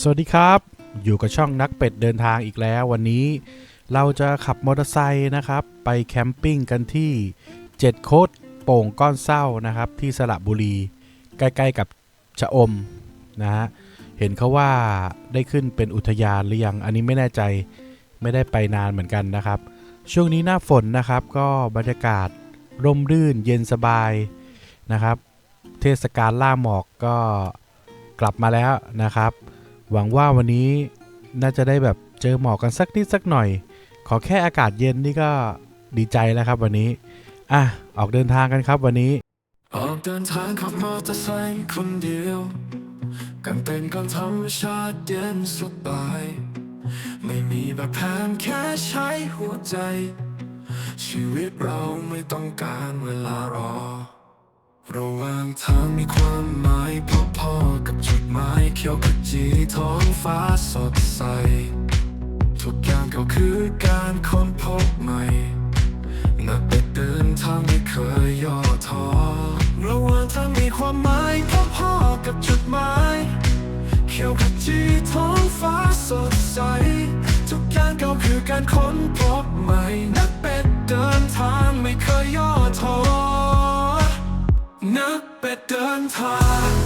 สวัสดีครับ อยู่กับช่องนักเป็ดเดินทางอีกแล้ววันนี้ เราจะขับมอเตอร์ไซค์นะครับ ไปแคมปิ้งกันที่เจ็ดโคดโป่งก้อนเศร้านะครับ ที่สระบุรี ใกล้ๆกับชะอมนะฮะเห็นเขาว่าได้ขึ้นเป็นอุทยานหรือยังอันนี้ไม่แน่ใจไม่ได้ไปนานเหมือนกันนะครับ ช่วงนี้หน้าฝนนะครับก็บรรยากาศร่มรื่นเย็นสบายนะครับ เทศกาลล่าหมอกก็กลับมาแล้วนะครับ หวังว่าวันนี้น่าจะได้แบบเจอหมอกกันสักนิดสักหน่อย ขอแค่อากาศเย็นนี่ก็ดีใจแล้วครับวันนี้ อะ ออกเดินทางกันครับวันนี้ ออกเดินทางขับมอเตอร์ไซค์คนเดียวกันเป็นก่อนธรรมชาติเย็นสบาย ไม่มีแบบแผนแค่ใช้หัวใจ ชีวิตเราไม่ต้องการเวลารอ ระหว่างทางมีความหมายพอๆกับจุดหมายเขียวขจีท้องฟ้าสดใส ทุกอย่างก็คือการค้นพบใหม่นักเดินทางไม่เคยย่อท้อระหว่างทางมีความหมายพอๆกับจุดหมายเขียวขจีท้องฟ้าสดใส ทุกอย่างก็คือการค้นพบใหม่นักเป็ดเดินทางไม่เคยย่อท้อ นักเป็ดเดินทาง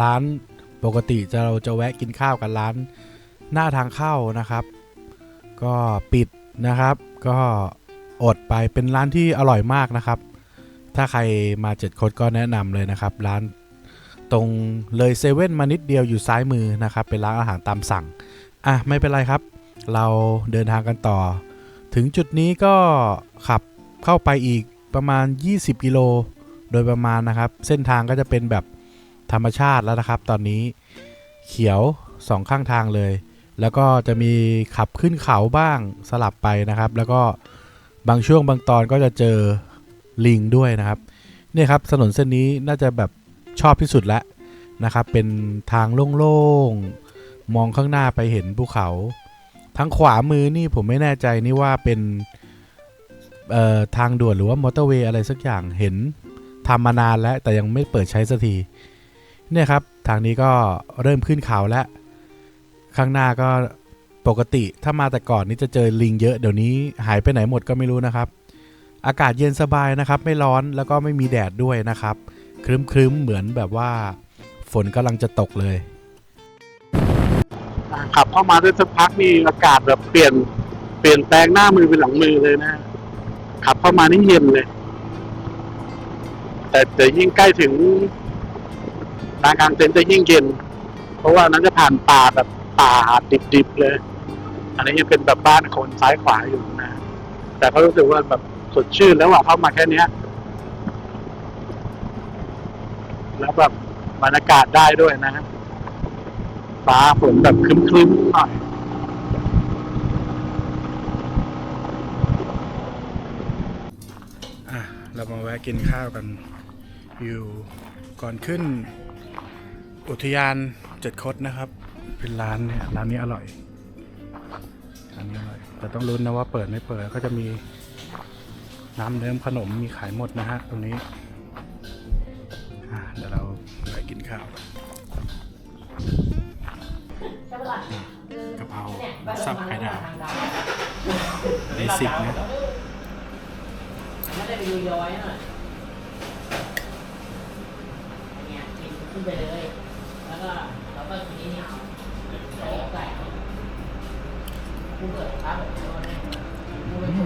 ร้านปกติจะเราจะแวะกินข้าวกันร้านหน้าทางเข้านะครับ ก็ปิดนะครับ ก็อดไปเป็นร้านที่อร่อยมากนะครับ ถ้าใครมาเจ็ดคดก็แนะนำเลยนะครับ ร้านตรงเลยเซเว่นมานิดเดียวอยู่ซ้ายมือนะครับ เป็นร้านอาหารตามสั่ง อะ ไม่เป็นไรครับ เราเดินทางกันต่อ ถึงจุดนี้ก็ขับเข้าไปอีกประมาณ 20 กิโล โดยประมาณนะครับ เส้นทางก็จะเป็นแบบ ธรรมชาติแล้วนะครับ ตอนนี้เขียวสองข้างทางเลย แล้วก็จะมีขับขึ้นเขาบ้างสลับไปนะครับ แล้วก็บางช่วงบางตอนก็จะเจอลิงด้วยนะครับเนี่ยครับถนนเส้นนี้น่าจะแบบชอบที่สุดแล้วนะครับ เป็นทางโล่งๆ มองข้างหน้าไปเห็นภูเขาทางขวามือนี่ผมไม่แน่ใจนี่ว่าเป็นทางด่วนหรือว่ามอเตอร์เวย์อะไรสักอย่างเห็นทำมานานแล้วแต่ยังไม่เปิดใช้สักที เนี่ยครับทางนี้ก็เริ่มขึ้นเขาแล้ว ข้างหน้าก็ปกติถ้ามาแต่ก่อนนี่จะเจอลิงเยอะเดี๋ยวนี้หายไปไหนหมดก็ไม่รู้นะครับ อากาศเย็นสบายนะครับ ไม่ร้อนแล้วก็ไม่มีแดดด้วยนะครับ ครึ้มๆเหมือนแบบว่า ฝนกำลังจะตกเลยขับเข้ามาได้สักพักนี่อากาศแบบเปลี่ยนเปลี่ยนแปลงหน้ามือเป็นหลังมือเลยนะขับเข้ามานี่เย็นเลย แต่แต่ยิ่งใกล้ถึง ลานกลางเต็นท์จะยิ่งเย็น เพราะว่านั้นจะผ่านป่าแบบป่าดิบๆเลย อันนี้ยังเป็นแบบบ้านคนซ้ายขวาอยู่นะ แต่ก็รู้สึกว่าแบบสดชื่นแล้วว่าเข้ามาแค่เนี้ย แล้วแบบบรรยากาศได้ด้วยนะฟ้าฝนแบบครึ้มๆหน่อยอะเรามาแวะกินข้าวกันอยู่ก่อนขึ้น อุทยานเจ็ดคดนะครับ เป็นร้านเนี่ยร้านนี้อร่อยร้านนี้อร่อย แต่ต้องรุ้นนะว่าเปิดไม่เปิดก็จะมีน้ำเนื้อขนมมีขายหมดนะฮะตรงนี้เดี๋ยวเราไปกินข้าวกระเพราสับไข่ดาวเบสิกนะไม่ได้ไปดูย้อยหน่อยเนี่ยกินขึ้นไปเลย กูเกิดครับแบบนี้เนี่ยกูเป็นค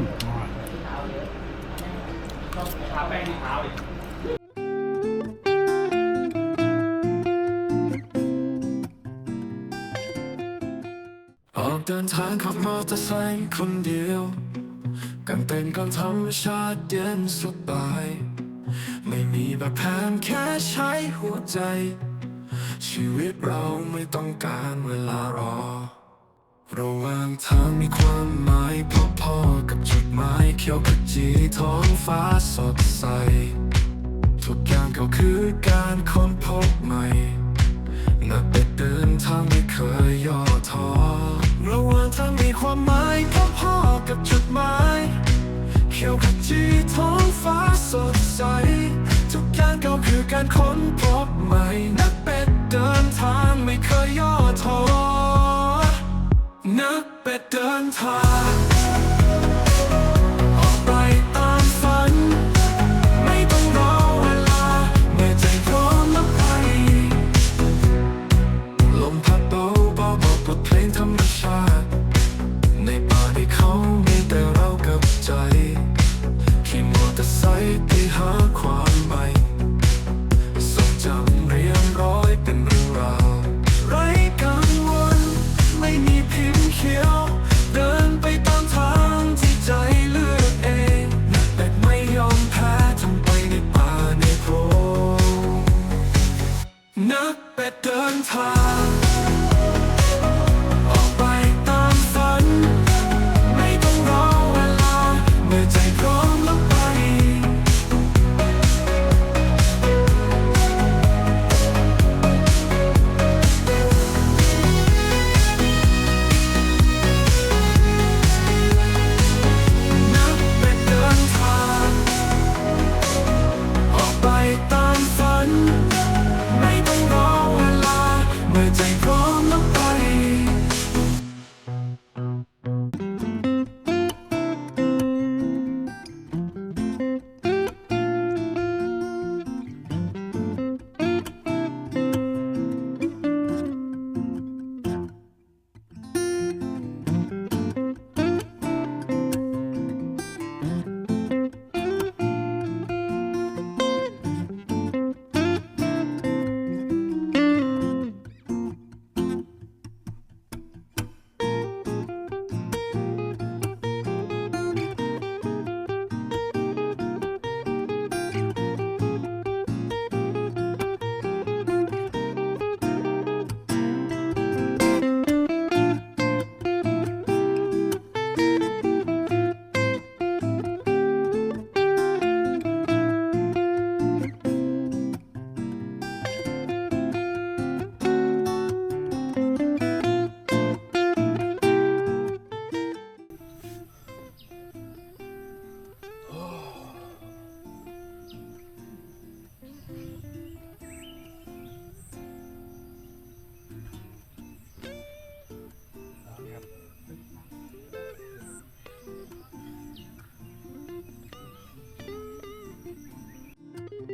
นที่เท้าเยอองเท้าแป้งที่เท้าอีกออกเดินทางขับมอเตอร์ไซค์คนเดียวกางเต็นกลางธรรมชาติเย็นสบาย ไม่มีแบบแผนแค่ใช้หัวใจ ชีวิตเราไม่ต้องการเวลารอ ระหว่างทางมีความหมายพอๆกับจุดหมายเขียวขจีท้องฟ้าสดใส ทุกอย่างก็คือการค้นพบใหม่นับแต่เดินทางไม่เคยย่อท้อระหว่างทางมีความหมายพอๆกับจุดหมายเขียวขจีท้องฟ้าสดใส ทุกอย่างก็คือการค้นพบใหม่นักเป็ดเดินทางไม่เคยย่อท้อ เป็ดเดินทาง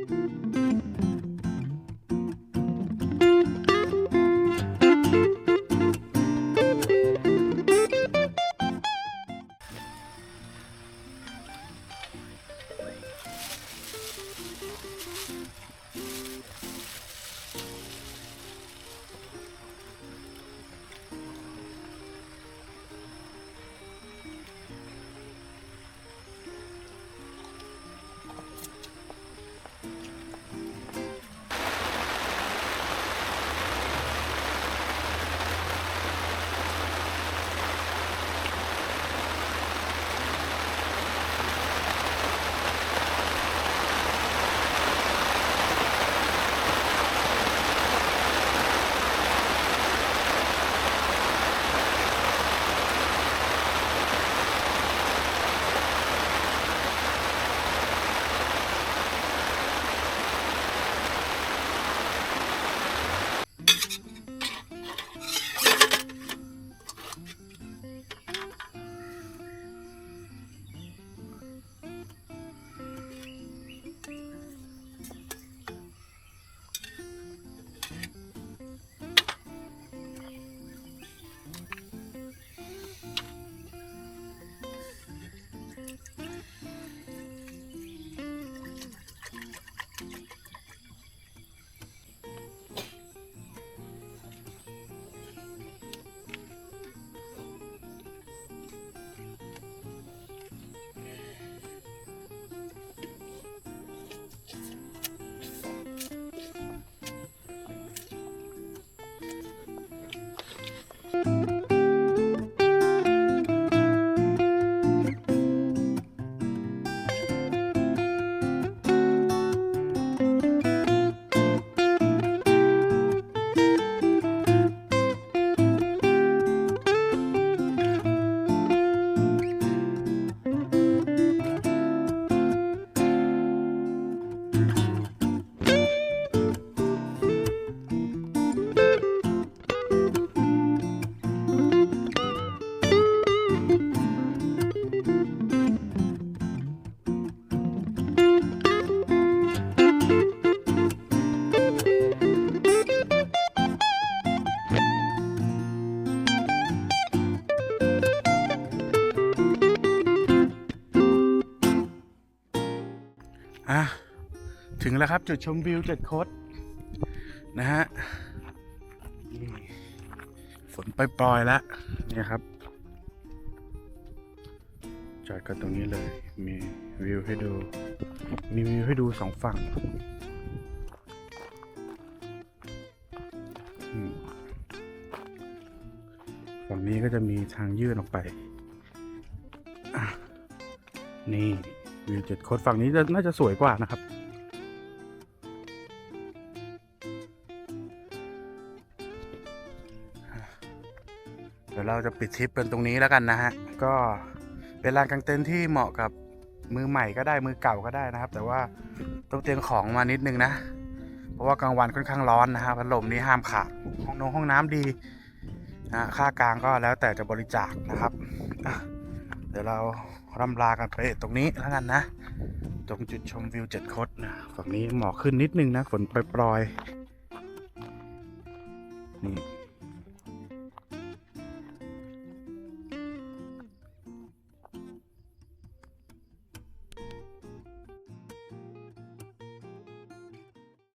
Música แล้วครับ จุดชมวิวเจ็ดโคดนะฮะฝนปล่อยๆแล้วเนี่ยครับ จอดกันตรงนี้เลย มีวิวให้ดู มีวิวให้ดูสองฝั่งฝั่งนี้ก็จะมีทางยื่นออกไป นี่วิวเจ็ดโคดฝั่งนี้จะน่าจะสวยกว่านะครับ ยวเราจะปิดทริปเป็นตรงนี้แล้วกันนะฮะ ก็เป็นลานกางเต็นท์ที่เหมาะกับมือใหม่ก็ได้มือเก่าก็ได้นะครับ แต่ว่าต้องเตรียมของมานิดนึงนะ เพราะว่ากลางวันค่อนข้างร้อนนะฮะพัดลมนี่ห้ามขาดห้องนงห้องน้ำดีนะค่ากลางก็แล้วแต่จะบริจาคนะครับ เดี๋ยวเราร่ำลากันไปตรงนี้แล้วกันนะ ตรงจุดชมวิวเจ็ดคดนะฝั่งนี้หมอกขึ้นนิดนึงนะฝนปล่อยๆนี่